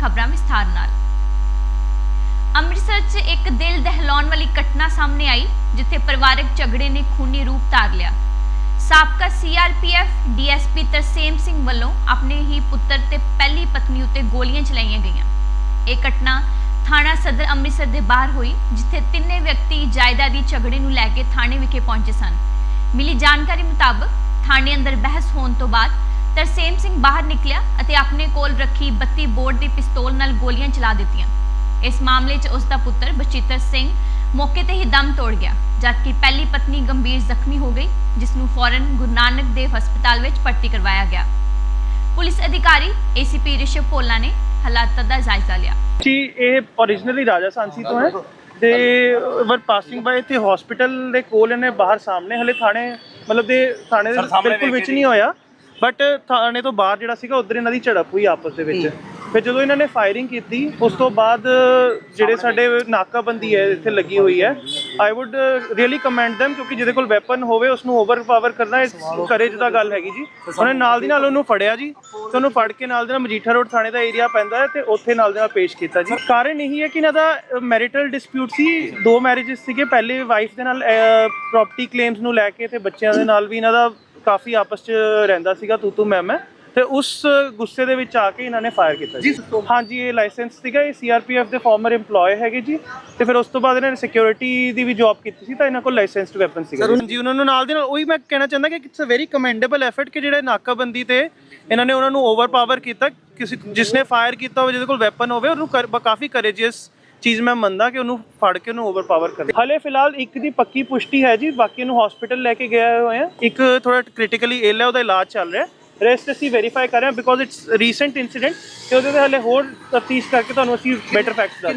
ਖਬਰਾਂ ਵਿਸਥਾਰ ਨਾਲ। ਅੰਮ੍ਰਿਤਸਰ 'ਚ ਇੱਕ ਦਿਲ ਦਹਿਲਾਉਣ ਵਾਲੀ ਘਟਨਾ ਸਾਹਮਣੇ ਆਈ, ਜਿੱਥੇ ਪਰਿਵਾਰਕ ਝਗੜੇ ਨੇ ਖੂਨੀ ਰੂਪ ਧਾਰ ਲਿਆ। ਸਾਬਕਾ ਸੀਆਰਪੀਐਫ ਡੀਐਸਪੀ ਤਰਸੇਮ ਸਿੰਘ ਵੱਲੋਂ ਆਪਣੇ ਹੀ ਪੁੱਤਰ ਤੇ ਪਹਿਲੀ ਪਤਨੀ ਉੱਤੇ ਗੋਲੀਆਂ ਚਲਾਈਆਂ ਗਈਆਂ। ਇਹ ਘਟਨਾ ਥਾਣਾ ਸਦਰ ਅੰਮ੍ਰਿਤਸਰ ਦੇ ਬਾਹਰ ਹੋਈ, ਜਿੱਥੇ ਤਿੰਨੇ ਵਿਅਕਤੀ ਜਾਇਦਾਦੀ ਝਗੜੇ ਨੂੰ ਲੈ ਕੇ ਥਾਣੇ ਵਿਖੇ ਪਹੁੰਚੇ ਸਨ। ਮਿਲੀ ਜਾਣਕਾਰੀ ਮੁਤਾਬਕ ਥਾਣੇ ਅੰਦਰ ਬਹਿਸ ਹੋਣ ਤੋਂ ਬਾਅਦ ਤਰਸੇਮ ਸਿੰਘ ਬਾਹਰ ਨਿਕਲਿਆ ਅਤੇ ਆਪਣੇ ਕੋਲ ਰੱਖੀ 32 ਬੋਰ ਦੀ ਪਿਸਤੌਲ ਨਾਲ ਗੋਲੀਆਂ ਚਲਾ ਦਿੱਤੀਆਂ। ਇਸ ਮਾਮਲੇ 'ਚ ਉਸ ਦਾ ਪੁੱਤਰ ਬਚਿੱਤਰ ਸਿੰਘ ਮੌਕੇ ਤੇ ਹੀ ਦਮ ਤੋੜ ਗਿਆ ਜਦਕਿ ਪਹਿਲੀ ਪਤਨੀ ਗੰਭੀਰ ਜ਼ਖਮੀ ਹੋ ਗਈ ਜਿਸ ਨੂੰ ਫੌਰਨ ਗੁਰੂ ਨਾਨਕ ਦੇਵ ਹਸਪਤਾਲ ਵਿੱਚ ਭਰਤੀ ਕਰਵਾਇਆ ਗਿਆ। ਪੁਲਿਸ ਅਧਿਕਾਰੀ ਏਸੀਪੀ ਰਿਸ਼ਵ ਭੋਲਾ ਨੇ ਹਾਲਾਤਾਂ ਦਾ ਜਾਇਜ਼ਾ ਲਿਆ। ਜੀ ਇਹ originally ਰਾਜਾ ਸਾਂਸੀ ਤੋਂ ਹੈ ਦੇ ਵਰ ਪਾਸਿੰਗ ਬਾਏ ਤੇ ਹਸਪੀਟਲ ਦੇ ਕੋਲ ਇਹਨੇ ਬਾਹਰ ਸਾਹਮਣੇ ਹਲੇ ਥਾਣੇ ਮਤਲਬ ਦੇ ਥਾਣੇ ਦੇ ਬਿਲਕੁਲ ਵਿੱਚ ਨਹੀਂ ਹੋਇਆ। ਬਟ ਥਾਣੇ ਤੋਂ ਬਾਹਰ ਜਿਹੜਾ ਸੀਗਾ ਉਧਰ ਇਹਨਾਂ ਦੀ ਝੜਪ ਹੋਈ ਆਪਸ ਦੇ ਵਿੱਚ। ਫਿਰ ਜਦੋਂ ਇਹਨਾਂ ਨੇ ਫਾਇਰਿੰਗ ਕੀਤੀ ਉਸ ਤੋਂ ਬਾਅਦ ਜਿਹੜੇ ਸਾਡੇ ਨਾਕਾਬੰਦੀ ਹੈ ਇੱਥੇ ਲੱਗੀ ਹੋਈ ਹੈ। I would really commend them ਕਿਉਂਕਿ ਜਿਹਦੇ ਕੋਲ ਵੈਪਨ ਹੋਵੇ ਉਸ ਨੂੰ ਓਵਰਪਾਵਰ ਕਰਨਾ ਕਰੇਜ ਦਾ ਗੱਲ ਹੈਗੀ ਜੀ। ਉਹਨੇ ਨਾਲ ਦੀ ਨਾਲ ਉਹਨੂੰ ਫੜਿਆ ਜੀ। ਤੇ ਉਹਨੂੰ ਫੜ ਕੇ ਨਾਲ ਦੇ ਨਾਲ ਮਜੀਠਾ ਰੋਡ ਥਾਣੇ ਦਾ ਏਰੀਆ ਪੈਂਦਾ ਹੈ ਤੇ ਉੱਥੇ ਨਾਲ ਦੇ ਨਾਲ ਪੇਸ਼ ਕੀਤਾ ਜੀ। ਕਾਰਨ ਇਹੀ ਹੈ ਕਿ ਇਹਨਾਂ ਦਾ ਮੈਰਿਟਲ ਡਿਸਪਿਊਟ ਸੀ। ਦੋ ਮੈਰਿਜਸ ਸੀਗੇ। ਪਹਿਲੇ ਵਾਈਫ ਦੇ ਨਾਲ ਪ੍ਰਾਪਰਟੀ ਕਲੇਮਸ ਨੂੰ ਲੈ ਕੇ ਤੇ ਬੱਚਿਆਂ ਦੇ ਨਾਲ ਵੀ ਇਹਨਾਂ ਦਾ ਕਾਫੀ ਆਪਸ ਚ ਰਹਿੰਦਾ ਸੀਗਾ ਤੂੰ ਤੂੰ ਮੈਂ ਮੈਂ ਤੇ ਉਸ ਗੁੱਸੇ ਦੇ ਵਿੱਚ ਆ ਕੇ ਇਹਨਾਂ ਨੇ ਫਾਇਰ ਕੀਤਾ ਜੀ ਹਾਂਜੀ ਇਹ ਲਾਇਸੈਂਸ ਸੀਗਾ ਇਹ ਸੀਆਰਪੀਐਫ ਦੇ ਫਾਰਮਰ EMPLOYE ਹੈਗੇ ਜੀ ਤੇ ਫਿਰ ਉਸ ਤੋਂ ਬਾਅਦ ਇਹਨਾਂ ਨੇ ਸਿਕਿਉਰਿਟੀ ਦੀ ਵੀ ਜੌਬ ਕੀਤੀ ਸੀ ਤਾਂ ਇਹਨਾਂ ਕੋਲ ਲਾਇਸੈਂਸਡ ਵੈਪਨ ਸੀਗਾ ਜੀ। ਉਹਨਾਂ ਨੂੰ ਨਾਲ ਦੇ ਨਾਲ ਉਹੀ ਮੈਂ ਕਹਿਣਾ ਚਾਹੁੰਦਾ ਕਿ it's a very commendable effort ਕਿ ਜਿਹੜੇ ਨਾਕਾਬੰਦੀ ਤੇ ਇਹਨਾਂ ਨੇ ਉਹਨਾਂ ਨੂੰ ਓਵਰਪਾਵਰ ਕੀਤਾ ਕਿਸੇ ਜਿਸਨੇ ਫਾਇਰ ਕੀਤਾ ਹੋਵੇ ਜਿਹਦੇ ਕੋਲ ਵੈਪਨ ਹੋਵੇ ਉਹਨੂੰ ਕਾਫੀ ਕਰੇਜੀਅਸ ਚੀਜ਼ ਮੈਂ ਮੰਨਦਾ ਕਿ ਉਹਨੂੰ ਫੜ ਕੇ ਉਹਨੂੰ ਓਵਰਪਾਵਰ ਕਰ। ਹਲੇ ਫਿਲਹਾਲ ਇੱਕ ਦੀ ਪੱਕੀ ਪੁਸ਼ਟੀ ਹੈ ਜੀ, ਬਾਕੀ ਨੂੰ ਹਸਪੀਟਲ ਲੈ ਕੇ ਗਏ ਹੋਏ ਆ। ਇੱਕ ਥੋੜਾ ਕ੍ਰਿਟੀਕਲੀ ਇਲ ਹੈ, ਉਹਦਾ ਇਲਾਜ ਚੱਲ ਰਿਹਾ ਰੈਸਟ ਅਸੀਂ ਵੈਰੀਫਾਈ ਕਰ ਰਹੇ ਹਾਂ ਬਿਕੋਜ਼ ਇਟਸ ਰੀਸੈਂਟ ਇਨਸੀਡੈਂਟ ਤੇ ਉਹਦੇ ਤੇ ਹਲੇ ਹੋਰ ਤਫਤੀਸ਼ ਕਰਕੇ ਤੁਹਾਨੂੰ ਅਸੀਂ ਬੈਟਰ ਫੈਕਟਸ ਦੱਸ